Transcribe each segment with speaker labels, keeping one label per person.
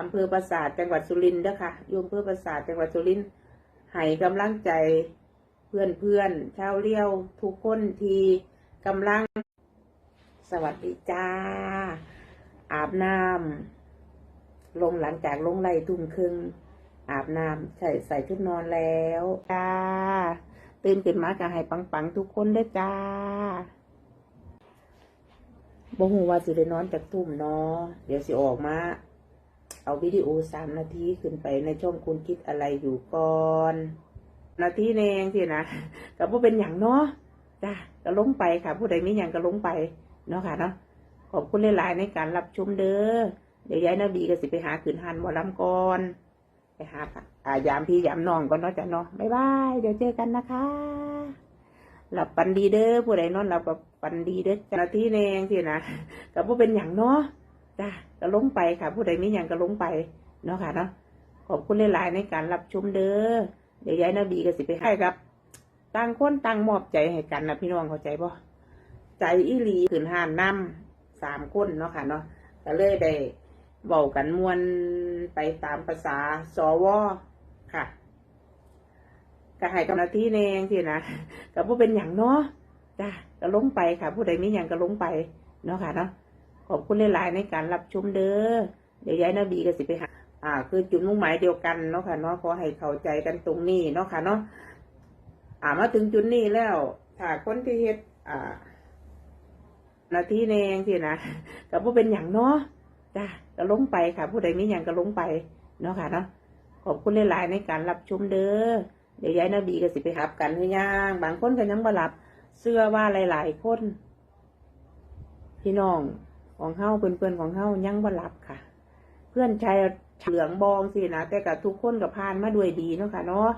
Speaker 1: อำเภอปราสาทจังหวัดสุรินทร์เด้อค่ะยู่อำเภอปราสาทจังหวัดสุรินทร์ให้กำลังใจเพื่อนเพื่อนๆชาวเลี้ยว ทุกคนที่กำลัง สวัสดีจ้า อาบน้ำลงหลังจากลงไล่ทุ่มครึ่งอาบน้ำใส่ใส่ชุดนอนแล้วจ้าตื่นขึ้นมาก็ให้ปังๆทุกคนเด้อจ้าบ่ฮู้ว่าสิได้นอนจากทุ่มเนาะเดี๋ยวสิออกมา เอาวิดีโอสามนาทีขึ้นไปในช่องคุณคิดอะไรอยู่ก่อน นาทีเองสินะก็บ่เป็นอย่างเนาะจ้าก็ลงไปค่ะ ผู้ใดมีอย่างก็ลงไปเนาะค่ะเนาะขอบคุณหลาย ๆ ในการรับชมเด้อเดี๋ยวยายนาบีก็สิไปหาขืนหันวอลำก่อนไปหาอ่ายามพี่ยามน้องก่อนเนาะจ้ะเนาะบ๊ายบายเดี๋ยวเจอกันนะคะหลับปันดีเด้อผู้ใดนอนหลับกับปันดีเด้อนาทีเองสินะก็บ่เป็นอย่างเนาะ จ้าก็ลงไปค่ะ ผู้ใดมีอย่างก็ลงไปเนาะค่ะเนาะขอบคุณหลายๆในการรับชมเด้อเดี๋ยวยายนาบีก็สิไปให้ครับต่างคนต่างมอบใจให้กันนะพี่น้องเข้าใจบ่ใจอีหลีขืนหานนำสามคนเนาะค่ะเนาะก็เลยได้เบากันมวนไปตามภาษาสวค่ะก็ให้กำลังที่เองสินะก็บ่เป็นอย่างเนาะจ้าก็ลงไปค่ะ ผู้ใดมีอย่างก็ลงไปเนาะค่ะเนาะ ขอบคุณหลายๆในการรับชมเด้อ เดี๋ยวย้ายนาบีก็สิไปหา อ่า คือจุดมุ่งหมายเดียวกันเนาะค่ะเนาะขอให้เข้าใจกันตรงนี้เนาะค่ะเนาะ อ่ามาถึงจุดนี้แล้วถ้าคนที่เฮ็ด อ่านาทีเองสินะก็บ่เป็นอย่างเนาะจ้าก็ลงไปค่ะ ผู้ใดมีอย่างก็ลงไปเนาะค่ะเนาะขอบคุณหลายๆในการรับชมเด้อ เดี๋ยวย้ายนาบีก็สิไปหับกันหรือย่างบางคนก็ยังบ่หลับ เสื้อว่าหลาย ๆ คนพี่น้อง ของเฮาเพื่อนๆของเฮายังบ่หลับค่ะ เพื่อนชายเหลืองบองสินะแต่กับทุกคนกับพานมาด้วยดีเนาะค่ะเนาะ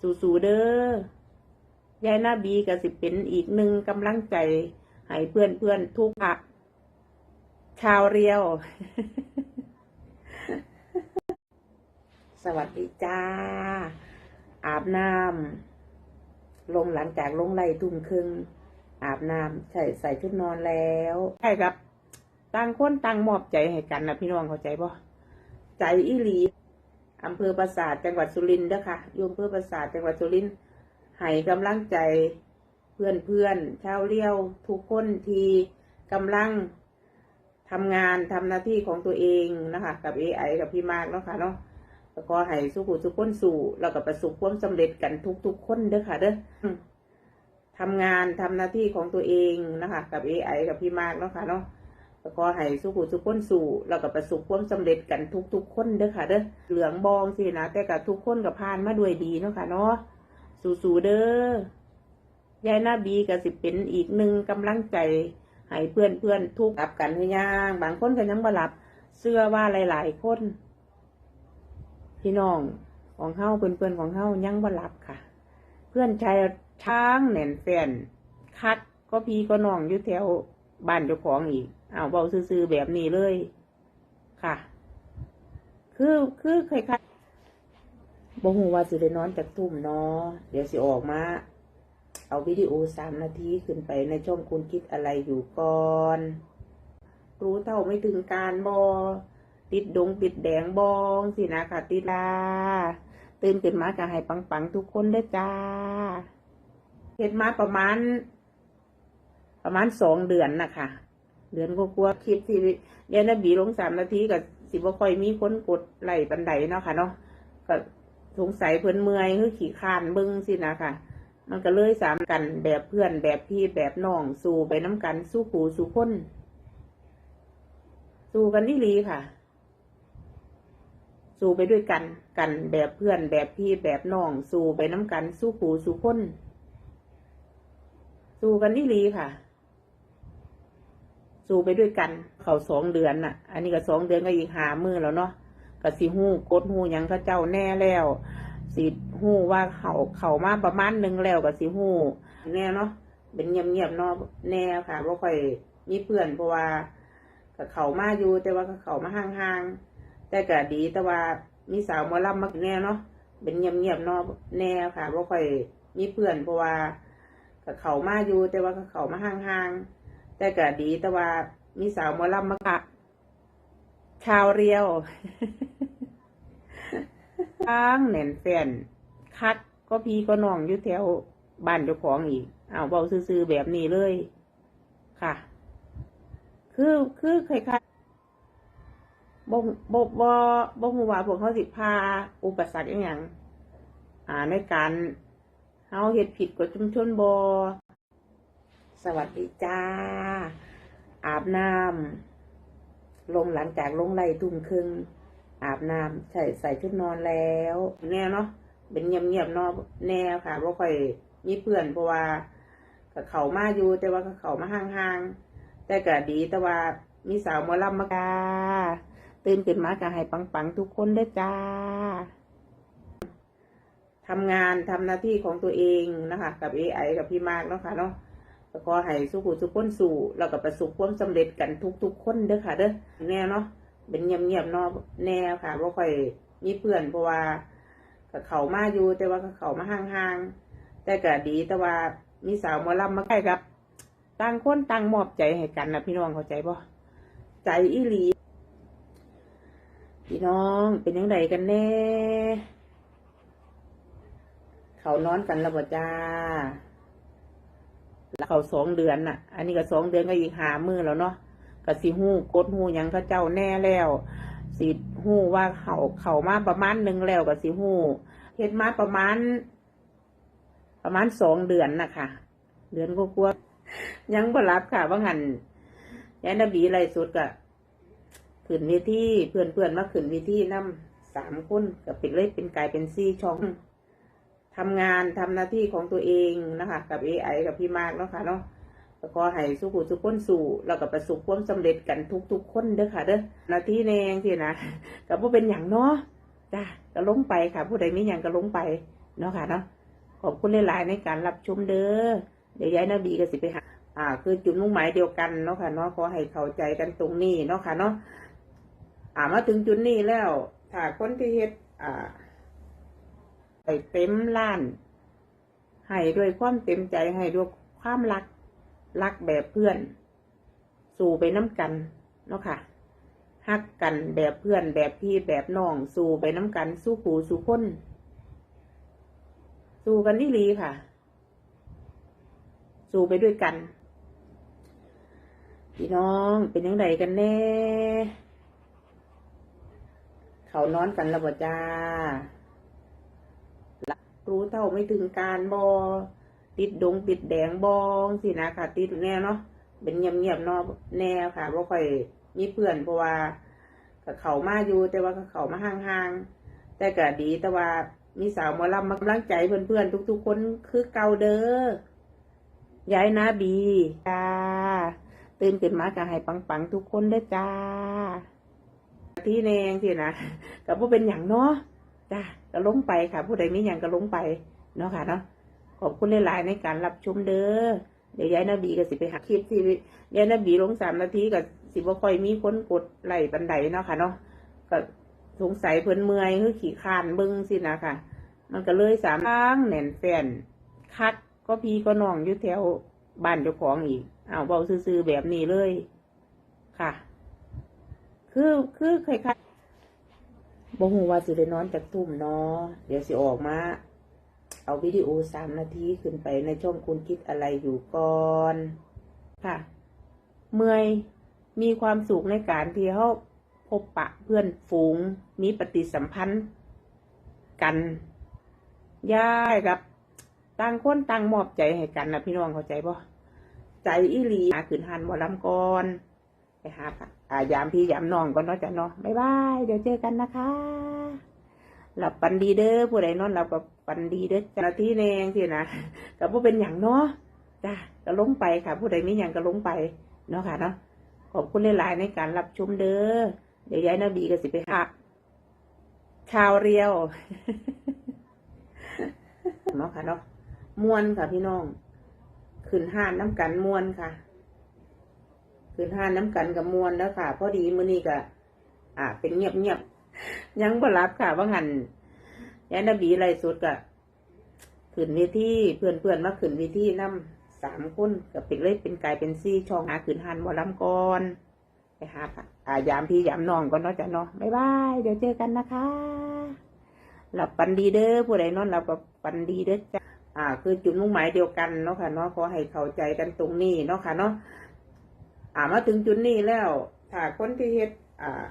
Speaker 1: สู้ๆเด้อยายนาบีก็สิเป็นอีกหนึ่งกำลังใจให้เพื่อนๆทุกภาคชาวเรียว สวัสดีจ้า อาบน้ำลงหลังจากลงไล่ทุ่มครึ่งอาบน้ำใส่ใส่ชุดนอนแล้ว ใช่ครับ ต่างคนต่างมอบใจให้กันนะพี่น้องเข้าใจป่ใจอีหลีอำเภอปราสาทจังหวัดสุรินทร์เด้อค่ะอยู่อำเภอปราสาทจังหวัดสุรินทร์ให้กำลังใจเพื่อนเพื่อนๆชาวเลี้ยวทุกคนที่กำลังทำงานทำหน้าที่ของตัวเองนะคะกับเอไอกับพี่มากเนาะค่ะเนาะแล้วก็ให้สุขุสุขคนสู่แล้วก็ประสบความสำเร็จกันทุกๆคนเด้อค่ะเด้อทำงานทำหน้าที่ของตัวเองนะคะกับเอไอกับพี่มากเนาะค่ะเนาะ แล้วก็ให้สุขุสุขคนสู่แล้วก็ประสบความสำเร็จกันทุกๆคนเด้อค่ะเด้อเหลืองบองสินะแต่กับทุกคนกับพานมาด้วยดีเนาะค่ะเนาะสู่ๆเด้อยายนาบีก็สิเป็นอีกหนึ่งกำลังใจให้เพื่อนเพื่อนทุกข์กับกันหรือย่างบางคนก็ยังบ่หลับ เสื้อว่าหลาย ๆ คน พี่น้องของเฮาเพื่อนๆของเฮายังบ่หลับค่ะ เพื่อนชายช้างแหน่นแฟนคักก็พี่ก็น้องอยู่แถวบ้านเจ้าของอีก เอาเบาซื่อๆแบบนี้เลยค่ะ คือคือใครๆบ่ฮู้ว่าสิได้นอนจากทุ่มเนาะเดี๋ยวสิออกมา เอาวิดีโอสามนาทีขึ้นไปในช่องคุณคิดอะไรอยู่ก่อน รู้เท่าไม่ถึงการบอติดดงติดแดงบองสินะค่ะติลาตื่นขึ้นมาก็ให้ปังๆทุกคนเด้จ้าเฮ็ดมาประมาณ ประมาณสองเดือนนะคะ เดือนก็กลัวคลิปที่เรียนนบีลงสามนาทีกับสิบ่ค่อยมีคนกดไลค์ปันไดเนาะค่ะเนาะก็สงสัยเพิ่อนเมื่อยคือขี่คร้านบิ้งสินะค่ะ มันก็เลยสามกันแบบเพื่อนแบบพี่แบบน้องสู่ไปน้ำกันสู้ผูสู้คนสู้กันนี่ลีค่ะ สู้ไปด้วยกันกันแบบเพื่อนแบบพี่แบบน้องสู้ไปน้ำกันสู้ผูสู้คนสู้กันนี่ลีค่ะ สู้ไปด้วยกัน เขาสองเดือนน่ะ อันนี้ก็สองเดือนก็อีกหามือแล้วเนาะก็สิหู้กดหูหยังเขาเจ้าแน่แล้วสิหู้ว่าเขาเขามาประมาณหนึ่งแล้วก็สิหู้แน่เนาะเป็นเงียบๆเนาะแน่ค่ะว่าค่อยมีเพื่อนเพราะว่าก็เขามาอยู่แต่ว่าเขามาห่างๆแต่ก็ดีแต่ว่ามีสาวมาล่ำมาแน่เนาะเป็นเงียบๆเนาะแน่ค่ะว่าค่อยมีเพื่อนเพราะว่าก็เขามาอยู่แต่ว่าเขามาห่างๆ แต่ก็ดีแต่ว่ามีสาวหมาล่ำมาค่ะข่าวเรียวทั้งแหน่นแฟนคักก็พี่ก็น้องอยู่แถวบ้านเจ้าของอีกอ้าวเบาซื่อๆแบบนี้เลย ค่ะ คือคือใครๆบ่บ่บ่บ่ฮู้ว่าพวกเขาสิพา อุปสรรคอหย่างอ่าในการเฮาเฮ็ดผิดกฎชุมชนบ่ สวัสดีจ้า อาบน้ำลงหลังจากลงไล่ทุ่มครึ่งอาบน้ำใส่ใส่ชุดนอนแล้ว แนวเนาะเป็นเงียบเงียบๆนาะแนวค่ะว่าค่อยมีเพื่อนเพราะว่ากับเขามาอยู่แต่ว่ากับเขามาห่างๆแต่ก็ดีแต่ว่ามีสาวมอลำมากาตื่นขึ้นมาก็ให้ปังๆทุกคนเด้จ้าทำงานทำหน้าที่ของตัวเองนะคะ กับเอไอกับพี่มากเนาะค่ะเนาะ แล้วก็ให้สุขุสุขคนสู่แล้วก็ประสบความสำเร็จกันทุกๆคนเด้อค่ะเด้อแนวเนาะเป็นเงียบๆเนาะแนวค่ะว่าค่อยมีเพื่อนเพราะว่ากับเขามาอยู่แต่ว่ากับเขามาห่างๆแต่ก็ดีแต่ว่ามีสาวมอลำมาใกล้กับต่างคนต่างมอบใจให้กันนะพี่น้องเข้าใจบ่ใจอีหลีพี่น้องเป็นยังไงกันแน่ เขานอนกันแล้วบ่จ้า เขาสองเดือนน่ะ อันนี้ก็สองเดือนก็อีกหามือแล้วเนาะก็สิหู้กดหู้ยังเขาเจ้าแน่แล้วสิหู้ว่าเขาเขามาประมาณหนึ่งแล้วก็สิหู้เฮ็ดมาประมาณ ประมาณสองเดือนนะคะเดือนก็กลัวยังบ่รับค่ะว่างันยายนบีไรสุดก็ขึ้นเวทีเพื่อนเพื่อนมาขึ้นเวทีนำสามคนก็เป็นเลยเป็นกลายเป็นซี่ช่อง ทำงานทำหน้าที่ของตัวเองนะคะ กับเอไอกับพี่มากเนาะค่ะเนาะแล้วก็ให้สุขุสุขคนสู่แล้วก็ประสบความสำเร็จกันทุกๆคนเด้อค่ะเด้อหน้าที่แนงที่นะก็บ่เป็นอย่างเนาะจ้าก็ลงไปค่ะ ผู้ใดมีอย่างก็ลงไปเนาะค่ะเนาะขอบคุณหลายๆในการรับชมเด้อเดี๋ยวย้ายนาบีก็สิไปหาอ่า คือจุดมุ่งหมายเดียวกันเนาะค่ะเนาะขอให้เข้าใจกันตรงนี้เนาะค่ะเนาะอ่ามาถึงจุดนี้แล้วถ้าคนที่เฮ็ดอ่า ไปเต็มล้าน ให้ด้วยความเต็มใจให้ด้วยความรัก รักแบบเพื่อน สู่ไปน้ำกันเนาะค่ะฮักกันแบบเพื่อนแบบพี่แบบน้องสู่ไปน้ำกัน สู้ผูสู้คนสู่กันนี่ลีค่ะ สู่ไปด้วยกันพี่น้องเป็นยังไงกันแน่ เขานอนกันแล้วบ่จ้า รู้เท่าไม่ถึงการบอติดดงติดแดงบองสินะค่ะ ติดแนวเนาะเป็นเงียบๆเนาะแนวค่ะว่าค่อยมีเพื่อนเพราะว่ากับเขามาอยู่แต่ว่ากับเขามาห่างๆแต่ก็ดีแต่ว่ามีสาวมอลำมากำลังใจเพื่อนๆทุกๆคนคือเก่าเด้อยายนาบีจ้าตื่นขึ้นมาก็ให้ปังๆทุกคนเด้จ้าที่แนงสินะกับว่าเป็นอย่างเนาะจ้า ก็ลงไปค่ะ ผู้ใดมีอย่างก็ลงไปเนาะค่ะเนาะขอบคุณหลายๆในการรับชมเด้อเดี๋ยวยายนาบีก็สิไปหาคลิปที่ยายนาบีลงสามนาทีก็สิบ่ค่อยมีคนกดไลค์บันไดเนาะค่ะเนาะก็สงสัยเพิ่นเมื่อยคือขี่คานเบิ่งสินะค่ะ มันก็เลยสามทางแหน่นแฟนคักก็พี่ก็น้องอยู่แถวบ้านเจ้าของอีกอ้าวเบาซื่อๆแบบนี้เลยค่ะ คือคือใครๆ บ่ฮู้ว่าสิได้นอนจากทุ่มเนาะเดี๋ยวสิออกมา เอาวิดีโอสามนาทีขึ้นไปในช่องคุณคิดอะไรอยู่ก่อนค่ะ เมื่อยมีความสุขในการที่เขาพบปะเพื่อนฝูง มีปฏิสัมพันธ์ กันย่ายกับต่างคนต่างมอบใจให้กันนะพี่น้องเข้าใจบ่ใจอีหลีหาขืนหันบ่ลำก่อน ไปหาค่ะอายามพี่ยามน้องก่อนเนาะจ้ะเนาะบ๊ายบาย เดี๋ยวเจอกันนะคะ หลับปันดีเด้อผู้ใดนอนหลับกับปันดีเด้อเจ้าหน้าที่แนงสินะก็บ่เป็นอย่างเนาะจ้าก็ลงไปค่ะ ผู้ใดมีอย่างก็ลงไปเนาะค่ะเนาะขอบคุณหลายๆในการรับชมเด้อเดี๋ยวยายนาบีก็สิไปหาข่าวเรียวเนาะค่ะเนาะมวนค่ะพี่น้อง ขึ้นห้านน้ำกันมวนค่ะ คือท่านน้ำกันกับมวลแล้วค่ะ พอดีมื้อนี้ก็อ่า เป็นเงียบเงียบยังบ่รับค่ะว่าหันยายนบีไรสุดก็ขึ้นวิธีเพื่อนเพื่อนมาขึ้นวิธีนำสามคนก็เป็นเลยเป็นกายเป็นซี่ช่องหาขืนหันบอลำก่อนไปหาอ่ายามพี่ยามน้องก็นเนาะจ้ะเนอะบ๊ายบายเดี๋ยวเจอกันนะคะหลับปันดีเด้อผู้ใดนอนหลับกับปันดีเด้อจ้ะอ่า คือจุดมุ่งหมายเดียวกันเนาะค่ะเนาะขอให้เข้าใจกันตรงนี้เนาะค่ะเนาะ อ่ามาถึงจุดนี้แล้ว ถ้าคนที่เฮ็ดอ่า